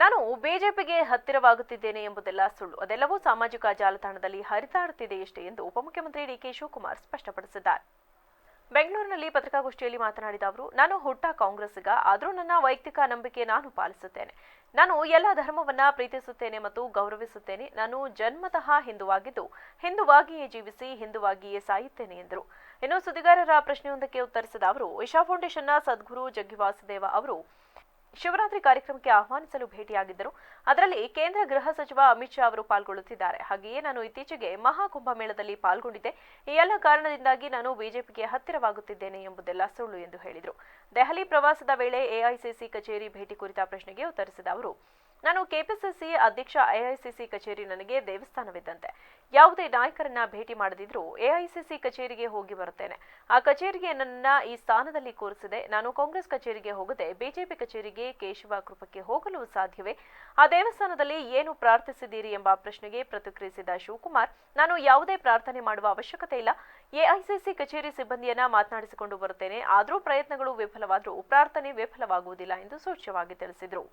ನಾನು ಬಿಜೆಪಿಗೆ ಹತ್ತಿರವಾಗುತ್ತಿದ್ದೇನೆ ಎಂಬುದೆಲ್ಲ ಸುಳ್ಳು. ಅದೆಲ್ಲವೂ ಸಾಮಾಜಿಕ ಜಾಲತಾಣದಲ್ಲಿ ಹರಿದಾಡುತ್ತಿದೆಯಷ್ಟೇ ಎಂದು ಉಪಮುಖ್ಯಮಂತ್ರಿ ಡಿಕೆ ಶಿವಕುಮಾರ್ ಸ್ಪಷ್ಟಪಡಿಸಿದ್ದಾರೆ. ಬೆಂಗಳೂರಿನಲ್ಲಿ ಪತ್ರಿಕಾಗೋಷ್ಠಿಯಲ್ಲಿ ಮಾತನಾಡಿದ ಅವರು, ನಾನು ಹುಟ್ಟ ಕಾಂಗ್ರೆಸ್ಸಿಗ ಆದರೂ ನನ್ನ ವೈಯಕ್ತಿಕ ನಂಬಿಕೆ ನಾನು ಪಾಲಿಸುತ್ತೇನೆ. ನಾನು ಎಲ್ಲ ಧರ್ಮವನ್ನ ಪ್ರೀತಿಸುತ್ತೇನೆ ಮತ್ತು ಗೌರವಿಸುತ್ತೇನೆ. ನಾನು ಜನ್ಮತಃ ಹಿಂದುವಾಗಿದ್ದು, ಹಿಂದುವಾಗಿಯೇ ಜೀವಿಸಿ, ಹಿಂದುವಾಗಿಯೇ ಸಾಯುತ್ತೇನೆ ಎಂದರು. ಇನ್ನು ಸುದ್ದಿಗಾರರ ಪ್ರಶ್ನೆಯೊಂದಕ್ಕೆ ಉತ್ತರಿಸಿದ ಅವರು ಇಶಾ ಫೌಂಡೇಶನ್ನ ಸದ್ಗುರು ಜಗ್ಗಿವಾಸುದೇವ ಅವರು ಶಿವರಾತ್ರಿ ಕಾರ್ಯಕ್ರಮಕ್ಕೆ ಆಹ್ವಾನಿಸಲು ಭೇಟಿಯಾಗಿದ್ದರು. ಅದರಲ್ಲಿ ಕೇಂದ್ರ ಗೃಹ ಸಚಿವ ಅಮಿತ್ ಶಾ ಅವರು ಪಾಲ್ಗೊಳ್ಳುತ್ತಿದ್ದಾರೆ. ಹಾಗೆಯೇ ನಾನು ಇತ್ತೀಚೆಗೆ ಮಹಾಕುಂಭಮೇಳದಲ್ಲಿ ಪಾಲ್ಗೊಂಡಿದ್ದೆ. ಈ ಎಲ್ಲ ಕಾರಣದಿಂದಾಗಿ ನಾನು ಬಿಜೆಪಿಗೆ ಹತ್ತಿರವಾಗುತ್ತಿದ್ದೇನೆ ಎಂಬುದೆಲ್ಲ ಸುಳ್ಳು ಎಂದು ಹೇಳಿದರು. ದೆಹಲಿ ಪ್ರವಾಸದ ವೇಳೆ ಎಐಸಿಸಿ ಕಚೇರಿ ಭೇಟಿ ಕುರಿತ ಪ್ರಶ್ನೆಗೆ ಉತ್ತರಿಸಿದ ಅವರು ನಾನು ಕೆಪಿಸಿಸಿ ಅಧ್ಯಕ್ಷ ಎಐಸಿಸಿ ಕಚೇರಿ ನನಗೆ ದೇವಸ್ಥಾನವಿದ್ದಂತೆ. ಯಾವುದೇ ನಾಯಕರನ್ನ ಭೇಟಿ ಮಾಡದಿದ್ರೂ ಎಐಸಿಸಿ ಕಚೇರಿಗೆ ಹೋಗಿ ಬರುತ್ತೇನೆ. ಆ ಕಚೇರಿಗೆ ನನ್ನ ಈ ಸ್ಥಾನದಲ್ಲಿ ಕೂರಿಸಿದೆ. ನಾನು ಕಾಂಗ್ರೆಸ್ ಕಚೇರಿಗೆ ಹೋಗದೆ ಬಿಜೆಪಿ ಕಚೇರಿಗೆ ಕೇಶವ ಕೃಪಕ್ಕೆ ಹೋಗಲು ಸಾಧ್ಯವೇ? ಆ ದೇವಸ್ಥಾನದಲ್ಲಿ ಏನು ಪ್ರಾರ್ಥಿಸಿದ್ದೀರಿ ಎಂಬ ಪ್ರಶ್ನೆಗೆ ಪ್ರತಿಕ್ರಿಯಿಸಿದ ಶಿವಕುಮಾರ್, ನಾನು ಯಾವುದೇ ಪ್ರಾರ್ಥನೆ ಮಾಡುವ ಅವಶ್ಯಕತೆ ಇಲ್ಲ. ಎಐಸಿಸಿ ಕಚೇರಿ ಸಿಬ್ಬಂದಿಯನ್ನ ಮಾತನಾಡಿಸಿಕೊಂಡು ಬರುತ್ತೇನೆ. ಆದರೂ ಪ್ರಯತ್ನಗಳು ವಿಫಲವಾದರೂ ಪ್ರಾರ್ಥನೆ ವಿಫಲವಾಗುವುದಿಲ್ಲ ಎಂದು ಸೂಚ್ಯವಾಗಿ ತಿಳಿಸಿದರು.